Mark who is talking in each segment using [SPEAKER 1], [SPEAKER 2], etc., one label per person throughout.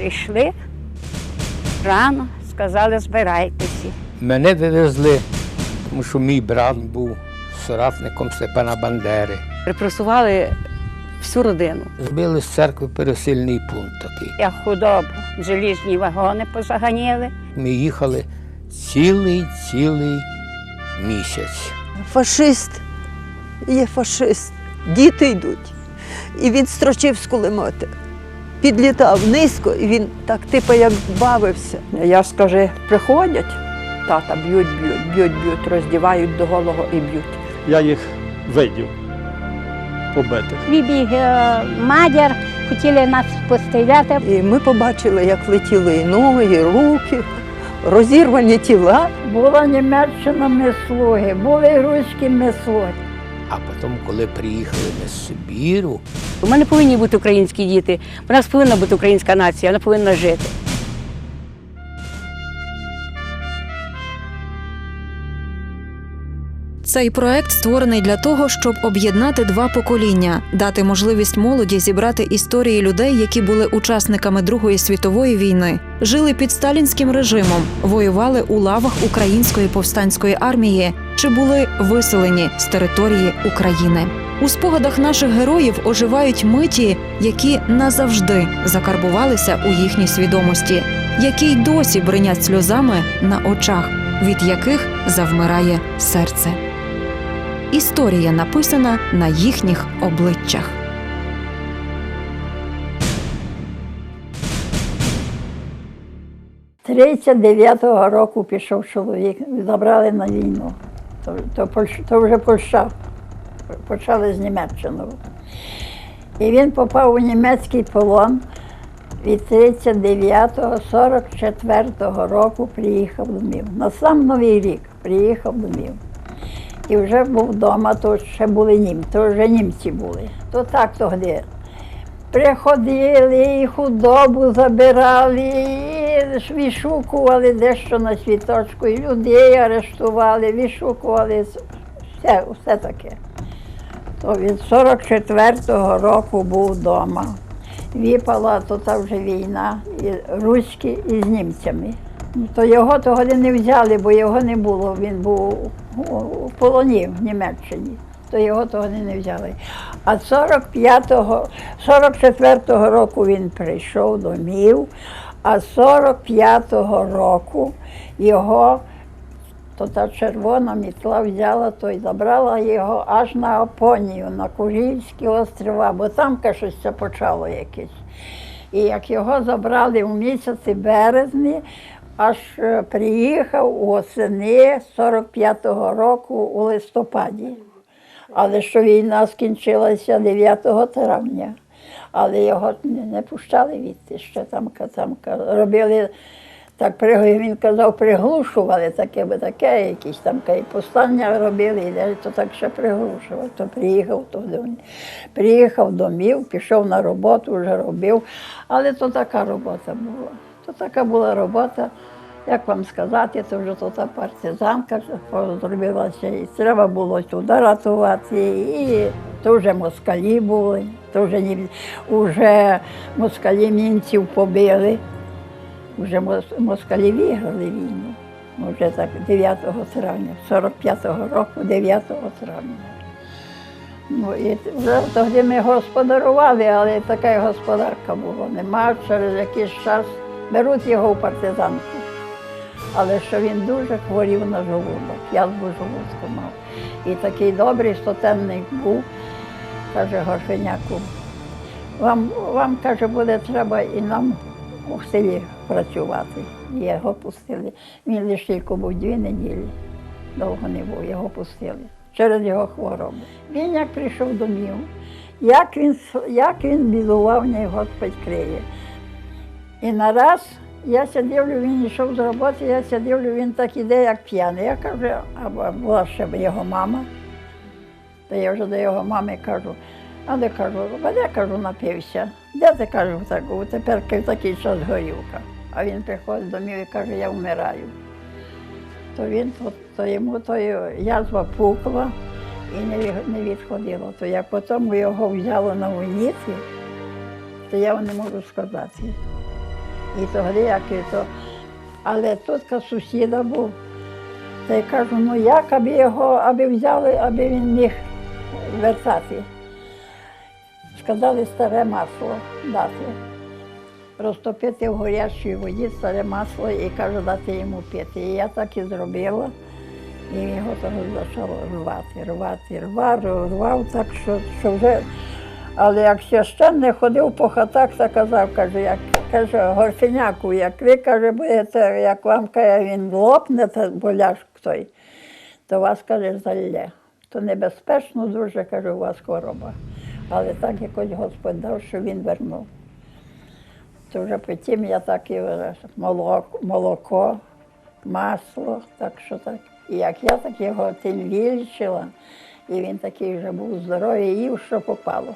[SPEAKER 1] прийшли рано, сказали, збирайтеся.
[SPEAKER 2] Мене вивезли, тому що мій брат був соратником Степана Бандери.
[SPEAKER 1] Репресували всю родину.
[SPEAKER 2] Зробили з церкви пересильний пункт такий.
[SPEAKER 1] Я худобу, желізні вагони позаганіли.
[SPEAKER 2] Ми їхали цілий цілий місяць.
[SPEAKER 3] Фашист є фашист. Діти йдуть. І він строчив з кулемета. Підлітав низько, і він так типу як бавився. Я скажи, приходять, тата б'ють, б'ють, б'ють, б'ють, роздівають до голого і б'ють.
[SPEAKER 4] Я їх видів побитих.
[SPEAKER 5] Прибіг е, мадяр, хотіли нас постріляти.
[SPEAKER 3] І ми побачили, як летіли і ноги, і руки, розірвані тіла.
[SPEAKER 6] Була Німеччина ми слуги, були руські ми слуги.
[SPEAKER 2] А потім, коли приїхали ми з Сибіру,
[SPEAKER 1] У мене повинні бути українські діти. У нас повинна бути українська нація, вона повинна жити.
[SPEAKER 7] Цей проект створений для того, щоб об'єднати два покоління, дати можливість молоді зібрати історії людей, які були учасниками Другої світової війни, жили під сталінським режимом, воювали у лавах української повстанської армії чи були виселені з території України. У спогадах наших героїв оживають миті, які назавжди закарбувалися у їхній свідомості, які й досі бринять сльозами на очах, від яких завмирає серце. Історія написана на їхніх обличчях.
[SPEAKER 6] – 39-го року пішов чоловік, забрали на війну. То, то, то вже Польща. Почали з Німеччини. І він попав у німецький полон. Від 39-го, 44-го року приїхав домів. На сам Новий рік приїхав домів. І вже був вдома, то ще були німці, то вже німці були. То так тоді. Приходили, і худобу забирали, і вишукували дещо на світочку, і людей арештували, вишукували, все, все таке. То від 44-го року був вдома. Випала то та вже війна, і руські із німцями. То його того не взяли, бо його не було. Він був у- у полоні в Німеччині. То його того не взяли. А 45-го, 44-го року він прийшов домів, а 45-го року його то та червона мітла взяла то й забрала його аж на Апонію, на Курільські острова, бо там щось почало якесь. І як його забрали в місяці березні, аж е, приїхав осени 45-го року у листопаді. Але що війна скінчилася 9 травня. Але його не, пущали відти, ще там, там робили, так він казав, приглушували таке, бо таке, якісь там повстання робили, і де- то так ще приглушували. То приїхав туди. Приїхав домів, пішов на роботу, вже робив. Але то така робота була. То така була робота. Як вам сказати, це вже то та партизанка зробилася, і треба було туди рятувати, і то вже москалі були, то вже, нім- вже москалі німців побили, вже москалі виграли війну. Ну, Вже так 9 травня, 45-го року, 9 травня. Ну, і тоді ми господарували, але така господарка була. Нема через якийсь час беруть його в партизанку. Але що він дуже хворів на жолудок, язву жолудку мав. І такий добрий стотенний був, каже Горшеняку, вам, вам каже, буде треба і нам у селі працювати. Його пустили. Він лише тільки був дві неділі, довго не був, його пустили через його хворобу. Він як прийшов домів, як він, як він бідував, не Господь криє. І нараз я ся він йшов з роботи, я ся він так іде, як п'яний. Я кажу, або була ще його мама. То я вже до його мами кажу, а де кажу, де кажу, напився. Де ти кажу, так, тепер в такий час горілка. А він приходить домів і каже, я вмираю. То він то, то йому то язва пукла і не, не відходила. То як потім його взяло на уніці, то я не можу сказати. І то гріяк, і то. Але тут сусіда був. Та я кажу, ну як, аби його, аби взяли, аби він міг вертати. Сказали старе масло дати. Розтопити в горячій воді старе масло і кажу, дати йому пити. І я так і зробила. І його того почало рвати, рвати, рвав, рвав так, що, що вже. Але як священник ходив по хатах та казав, каже, як каже, горфеняку, як ви каже, будете, як вам каже, він лопне, та боляш той, то вас каже, залє. То небезпечно дуже, каже, у вас хвороба. Але так якось Господь дав, що він вернув. То вже потім я так і молоко, молоко, масло, так що так. І як я так його тим вилічила, і він такий вже був здоровий, їв, що попало.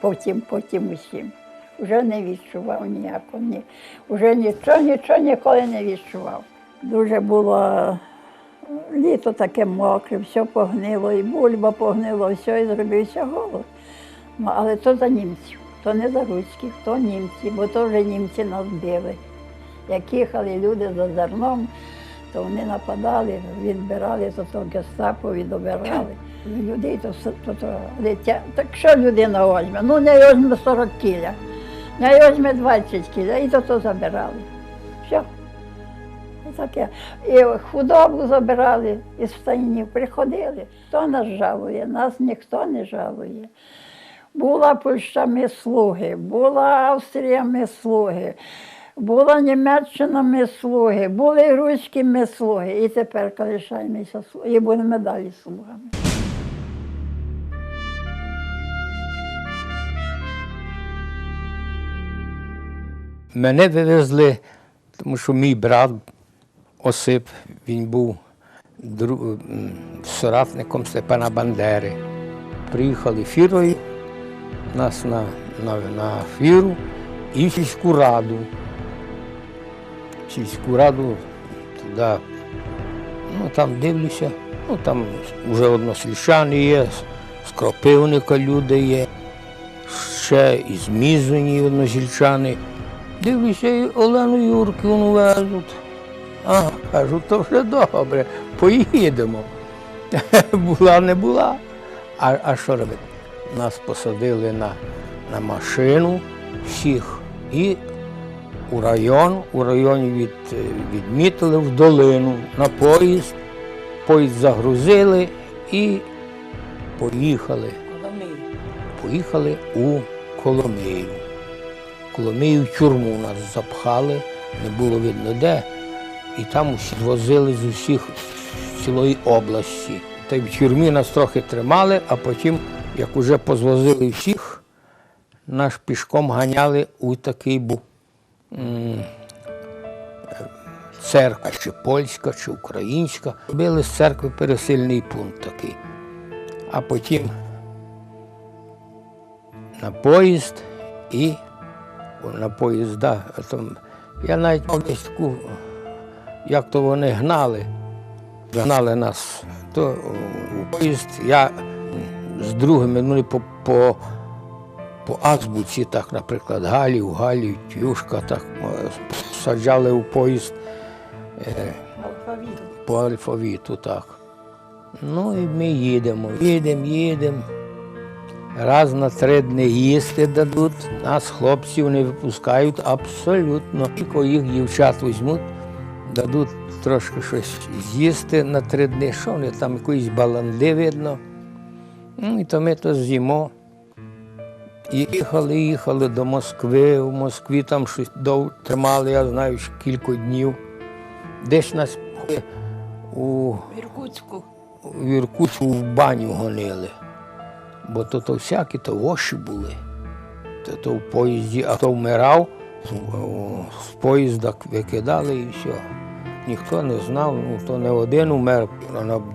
[SPEAKER 6] Потім, потім усім. Вже не відчував ніякого. Ні. Вже нічого, нічого ніколи не відчував. Дуже було е, літо таке мокре, все погнило, і бульба погнило, все, і зробився голод. Але то за німців, то не за руських, то німці, бо то вже німці нас били. Як їхали люди за зерном, то вони нападали, відбирали, то то гестапо відобирали. Людей то, все- то, то летя. Так що людина возьме? Ну не візьме 40 кіля, не візьме 20 кіля, і то то забирали. Все. І таке. І худобу забирали із станів, приходили. Хто нас жалує? Нас ніхто не жалує. Була Польща ми слуги, була Австрія ми слуги, була Німеччина ми слуги, були руські ми слуги. І тепер залишаємося слуги, і будемо далі слугами.
[SPEAKER 2] Мене вивезли, тому що мій брат Осип, він був дру- соратником Степана Бандери. Приїхали фірою, нас на, на, на фіру і в сільську раду. В сільську раду туди, ну там дивлюся, ну там вже односельчани є, з Кропивника люди є, ще із Мізуні односельчани. Дивлюся, і Олену Юрківну везуть. А, кажу, то вже добре, поїдемо. була, не була. А, а що робити? Нас посадили на, на машину всіх і у район, у районі від, відмітили в долину на поїзд. Поїзд загрузили і поїхали. Поїхали у Коломию. Коломию в тюрму нас запхали, не було видно де. І там усі возили з усіх цілої області. Та й в тюрмі нас трохи тримали, а потім, як уже позвозили всіх, нас пішком ганяли у такий був церква, чи польська, чи українська. Робили з церкви пересильний пункт такий. А потім на поїзд і на поїзда. Там, я навіть мав десь таку, як то вони гнали, гнали нас. То у поїзд я з другими ну, по, по, по азбуці, так, наприклад, Галів, Галів, Тюшка, так е, саджали у поїзд е, по алфавіту, так. Ну і ми їдемо, їдемо, їдемо. Раз на три дні їсти дадуть, нас хлопців не випускають абсолютно. Тільки їх дівчат візьмуть, дадуть трошки щось з'їсти на три дні. Що вони там якоїсь баланди видно. Ну, і то ми то з'їмо. І їхали, їхали до Москви. В Москві там щось дов тримали, я знаю, кілька днів. Десь нас у
[SPEAKER 1] Іркутську.
[SPEAKER 2] в Іркутську в баню гонили. Бо то, то всякі то воші були. То, то в поїзді, а хто вмирав, з- поїзда викидали і все. Ніхто не знав, ну то не один умер,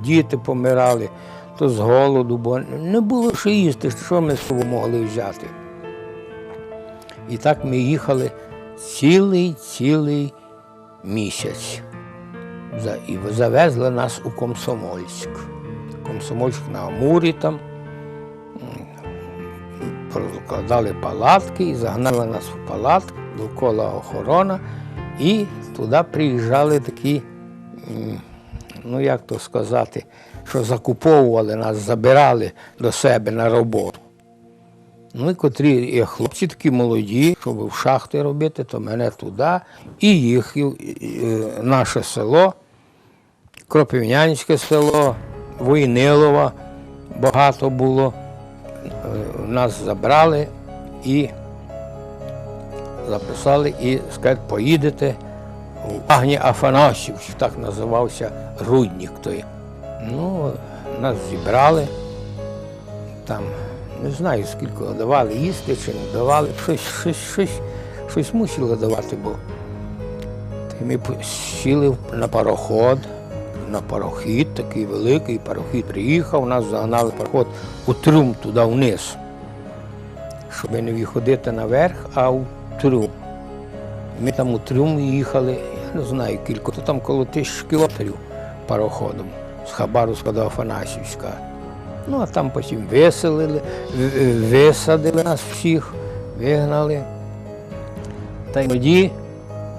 [SPEAKER 2] діти помирали, то з голоду, бо не було що їсти, що ми з собою могли взяти. І так ми їхали цілий цілий місяць. І завезли нас у Комсомольськ. Комсомольськ на Амурі там. М, Розкладали палатки і загнали нас в палатки. довкола охорона, і туди приїжджали такі, ну як то сказати, що закуповували нас, забирали до себе на роботу. Ну і котрі є хлопці такі молоді, щоб в шахти робити, то мене туди. І їх, і, і, наше село, Кропивнянське село, Войнилова багато було. Е, Нас забрали і записали, і сказали, поїдете в Агні Афанасівич, так називався рудник той. Ну, нас зібрали там, не знаю, скільки давали їсти чи не давали. Щось, щось, щось, щось мусили давати, бо ми сіли на пароход, на парохід, такий великий парохід приїхав, нас загнали пароход у трюм туди вниз, щоб не виходити наверх, а у трюм. Ми там у трюм їхали, я не знаю кілько, то там коло тисяч кілометрів пароходом з Хабаровська до Афанасівська. Ну, а там потім виселили, висадили нас всіх, вигнали. Та й тоді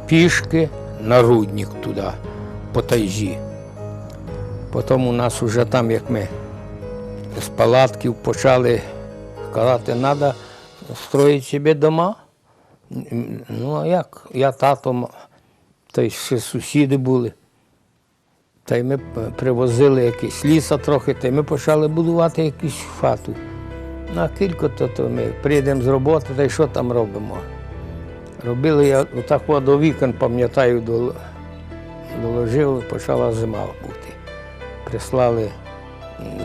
[SPEAKER 2] пішки на рудник туди, по тайжі. Потім у нас вже там, як ми з палатків почали казати, треба строїти собі дома. Ну, а як? Я тато, м- та й ще сусіди були. Та й ми привозили якийсь ліса трохи, та й ми почали будувати якусь хату. Ну, а кілько то, ми прийдемо з роботи, та й що там робимо? Робили я отак до вікон, пам'ятаю, дол- доложив, почала зима бути. Прислали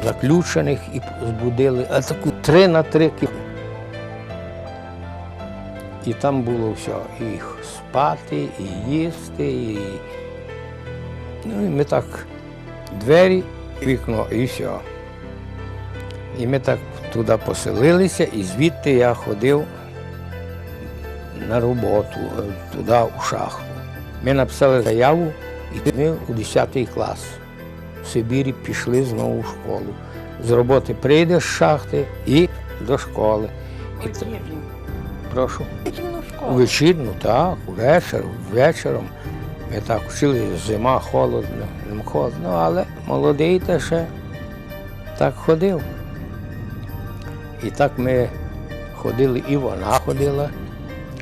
[SPEAKER 2] заключених і збудили, а таку три на три кімнати. І там було все, і спати, і їсти, і Ну і ми так двері, вікно і все. І ми так туди поселилися, і звідти я ходив на роботу, е, туди у шахту. Ми написали заяву, і ми у 10 клас. В Сибірі пішли знову в школу. З роботи прийдеш з шахти і до школи. І Прошу. Вечірну, так, вечір, вечором. Ми так вчили, зима холодно, не холодно, але молодий та ще так ходив. І так ми ходили, і вона ходила.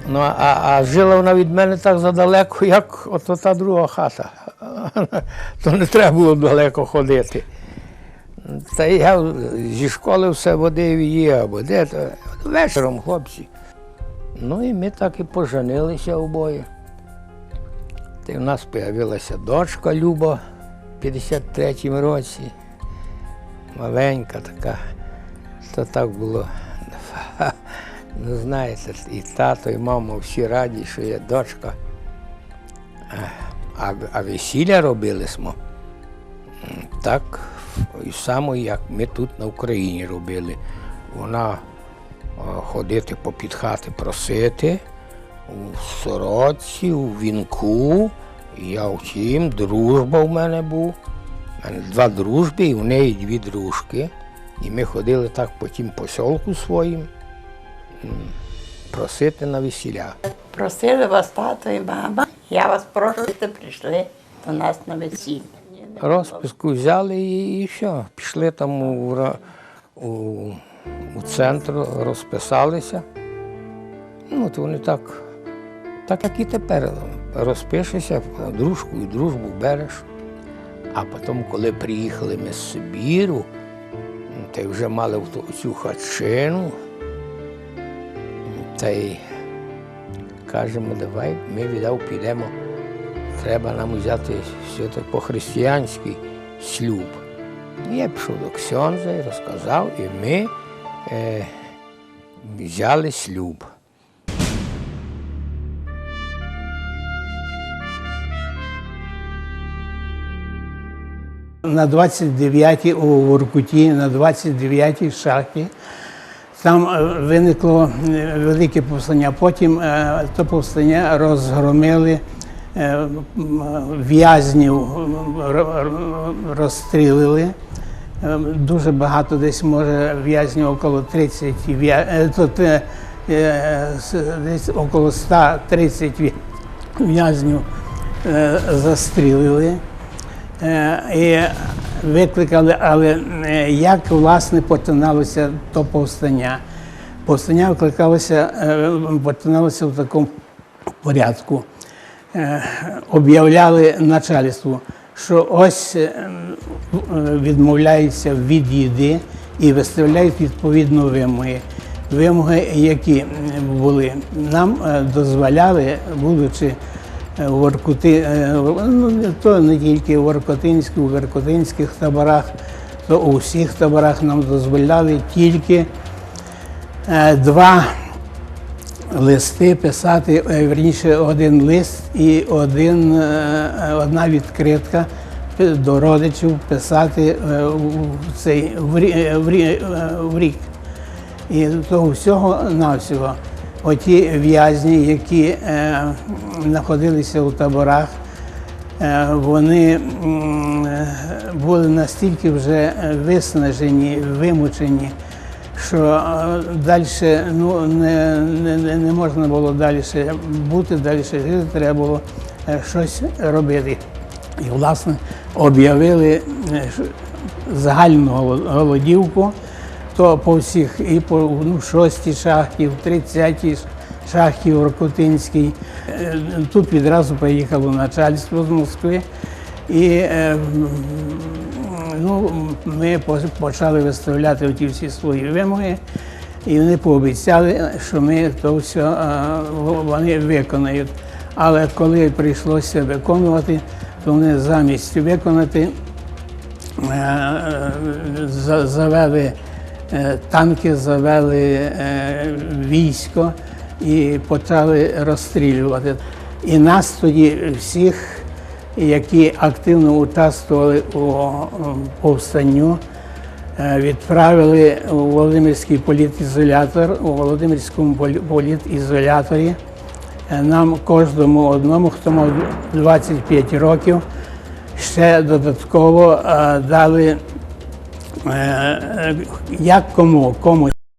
[SPEAKER 2] Ну, а, а жила вона від мене так задалеко, як от та друга хата. То не треба було далеко ходити. Та я зі школи все водив її, або де то вечором хлопці. Ну і ми так і поженилися обоє. Та в нас з'явилася дочка Люба в 53-му році. Маленька така. То так було. Ну, знаєте, і тато, і мама всі раді, що є дочка. А, а весілля робили смо. Так само, як ми тут на Україні робили. Вона ходити попід хати просити у сорочці, у вінку. Я втім, дружба в мене був. У мене два дружби, і в неї дві дружки. І ми ходили так по тім посілку своїм просити на весілля.
[SPEAKER 8] Просили вас тато і мама. Я вас прошу, щоб прийшли до нас на весілля.
[SPEAKER 2] Розписку взяли і, і все. Пішли там у, у, у центр, розписалися. Ну, то вони так, так як і тепер. Розпишешся, дружку і дружбу береш. А потім, коли приїхали ми з Сибіру, та й вже мали цю хатчину, та й кажемо, давай ми віддав підемо. Треба нам взяти все це по-християнськи шлюб. Я пішов до Ксьонза і розказав, і ми е, взяли шлюб.
[SPEAKER 9] На 29-й у Воркуті, на 29-й шахті. Там е, виникло е, велике повстання. Потім е, то повстання розгромили е, в'язнів, розстрілили. Е, Дуже багато десь може в'язнів, около 30 е, тут, е, е, десь около 130 в'язнів е, застрілили. Е, викликали, але е, як власне починалося то повстання? Повстання викликалося, е, починалося в такому порядку. Е, Об'являли начальству, що ось відмовляються від їди і виставляють відповідно вимоги. Вимоги, які були, нам дозволяли, будучи Воркути, е, ну, то не тільки в Воркотинську, у Веркотинських таборах, то у всіх таборах нам дозволяли тільки е, два листи писати, е, верніше, один лист і один, е, одна відкритка до родичів писати е, в цей в е, в е, в рік. І того всього навсього. Оті в'язні, які е, знаходилися у таборах, е, вони е, були настільки вже виснажені, вимучені, що далі ну, не, не, не- не можна було далі бути, далі жити, треба було е, щось робити. І, власне, об'явили е, загальну голодівку, то по всіх, і по ну, 6 шахті, в 30 шахті в Рокотинській. Е, Тут відразу поїхало начальство з Москви. І е, ну, ми почали виставляти ті всі свої вимоги, і вони пообіцяли, що ми то все е, вони виконають. Але коли прийшлося виконувати, то вони замість виконати завели танки, завели е, військо і почали розстрілювати. І нас тоді всіх, які активно участвували у повстанню, е, відправили у Володимирський політізолятор. У Володимирському полі- політізоляторі е, нам кожному одному, хто мав 25 років, ще додатково е, дали е, е, як кому, кому